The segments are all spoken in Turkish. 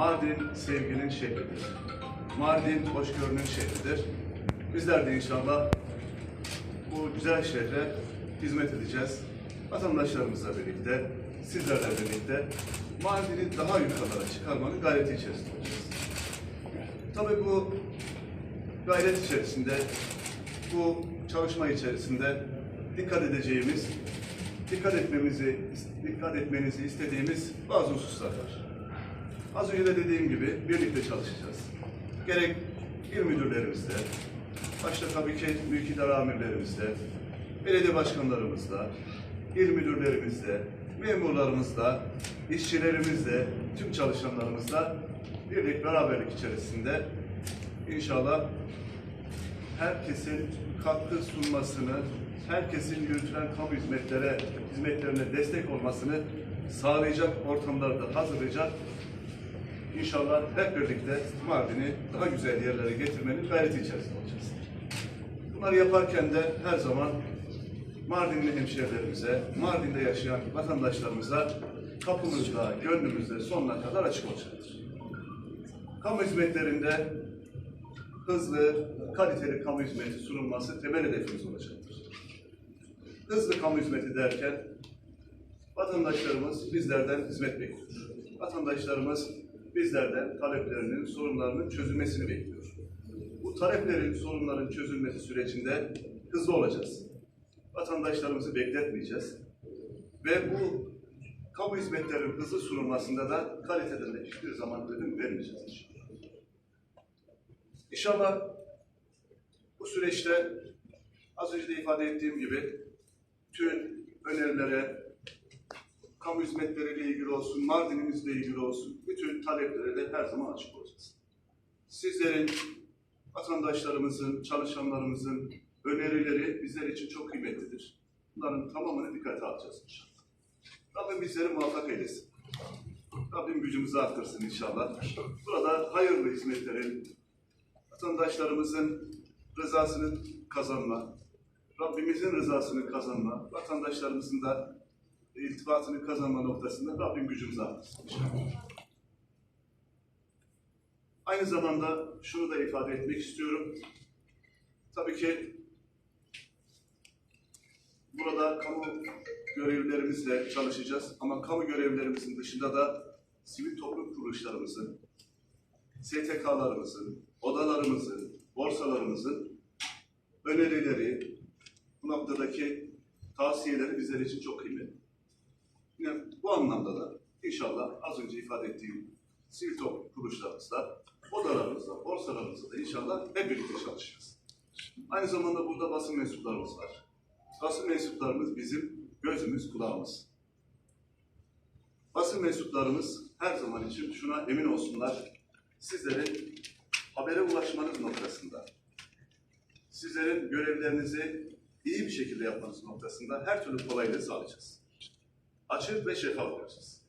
Mardin sevginin şehridir. Mardin hoşgörünün şehridir. Bizler de inşallah bu güzel şehre hizmet edeceğiz. Vatandaşlarımızla birlikte, sizlerle birlikte Mardin'i daha yukarılara çıkarmanın gayreti içerisinde olacağız. Tabii bu gayret içerisinde, bu çalışma içerisinde dikkat edeceğimiz, dikkat etmemizi, dikkat etmenizi istediğimiz bazı hususlar var. Az önce de dediğim gibi birlikte çalışacağız. Gerek il müdürlerimizle, başta tabii ki mülkidar amirlerimizle, belediye başkanlarımızla, il müdürlerimizle, memurlarımızla, işçilerimizle, tüm çalışanlarımızla birlik beraberlik içerisinde inşallah herkesin katkı sunmasını, herkesin yürütülen kamu hizmetlere, hizmetlerine destek olmasını sağlayacak ortamları da hazırlayacak. İnşallah hep birlikte Mardin'i daha güzel yerlere getirmenin gayreti içerisinde olacağız. Bunları yaparken de her zaman Mardinli hemşehrilerimize, Mardin'de yaşayan vatandaşlarımıza kapımızda, gönlümüzde sonuna kadar açık olacaktır. Kamu hizmetlerinde hızlı, kaliteli kamu hizmeti sunulması temel hedefimiz olacaktır. Hızlı kamu hizmeti derken vatandaşlarımız bizlerden hizmet bekliyor. Vatandaşlarımız bizlerden taleplerinin, sorunlarının çözülmesini bekliyor. Bu taleplerin, sorunların çözülmesi sürecinde hızlı olacağız. Vatandaşlarımızı bekletmeyeceğiz. Ve bu kamu hizmetlerinin hızlı sunulmasında da kaliteden de hiçbir zaman ödün vermeyeceğiz inşallah. İnşallah bu süreçte az önce de ifade ettiğim gibi tüm önerilere, kamu hizmetleriyle ilgili olsun, Mardin'imizle ilgili olsun, bütün taleplere de her zaman açık olacağız. Sizlerin, vatandaşlarımızın, çalışanlarımızın önerileri bizler için çok kıymetlidir. Bunların tamamını dikkate alacağız inşallah. Rabbim bizleri muvaffak eylesin. Rabbim gücümüzü arttırsın inşallah. Burada hayırlı hizmetlerin, vatandaşlarımızın rızasını kazanma, Rabbimizin rızasını kazanma, vatandaşlarımızın da iltifatını kazanma noktasında Rabbim gücümüzü inşallah. Aynı zamanda şunu da ifade etmek istiyorum. Tabii ki burada kamu görevlilerimizle çalışacağız ama kamu görevlilerimizin dışında da sivil toplum kuruluşlarımızın, STK'larımızın, odalarımızın, borsalarımızın önerileri, bu noktadaki tavsiyeleri bizler için çok kıymetli. Yine bu anlamda da inşallah az önce ifade ettiğim sivil toplum kuruluşlarımızla, odalarımızla, borsalarımızla da inşallah hep birlikte çalışacağız. Aynı zamanda burada basın mensuplarımız var. Basın mensuplarımız bizim gözümüz, kulağımız. Basın mensuplarımız her zaman için şuna emin olsunlar. Sizlerin habere ulaşmanız noktasında, sizlerin görevlerinizi iyi bir şekilde yapmanız noktasında her türlü kolaylığı sağlayacağız. Açık ve şeffaf olacağız.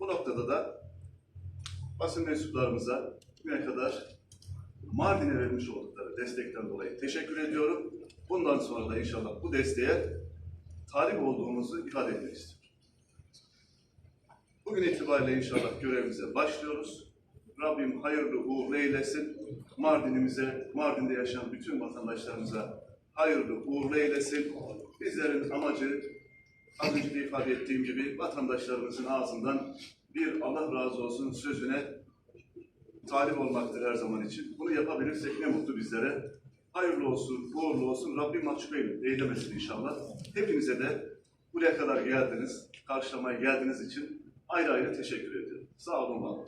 Bu noktada da basın mensuplarımıza bugüne kadar Mardin'e vermiş oldukları destekten dolayı teşekkür ediyorum. Bundan sonra da inşallah bu desteğe talip olduğumuzu ifade etmek istiyorum. Bugün itibariyle inşallah görevimize başlıyoruz. Rabbim hayırlı uğurlu eylesin. Mardin'imize, Mardin'de yaşayan bütün vatandaşlarımıza hayırlı uğurlu eylesin. Bizlerin amacı az önce de ifade ettiğim gibi vatandaşlarımızın ağzından bir Allah razı olsun sözüne talip olmaktır her zaman için. Bunu yapabilirsek ne mutlu bizlere. Hayırlı olsun, uğurlu olsun. Rabbim mahcup eyle- eylemesin inşallah. Hepinize de buraya kadar geldiniz, karşılamaya geldiğiniz için ayrı ayrı teşekkür ediyorum. Sağ olun, var olun.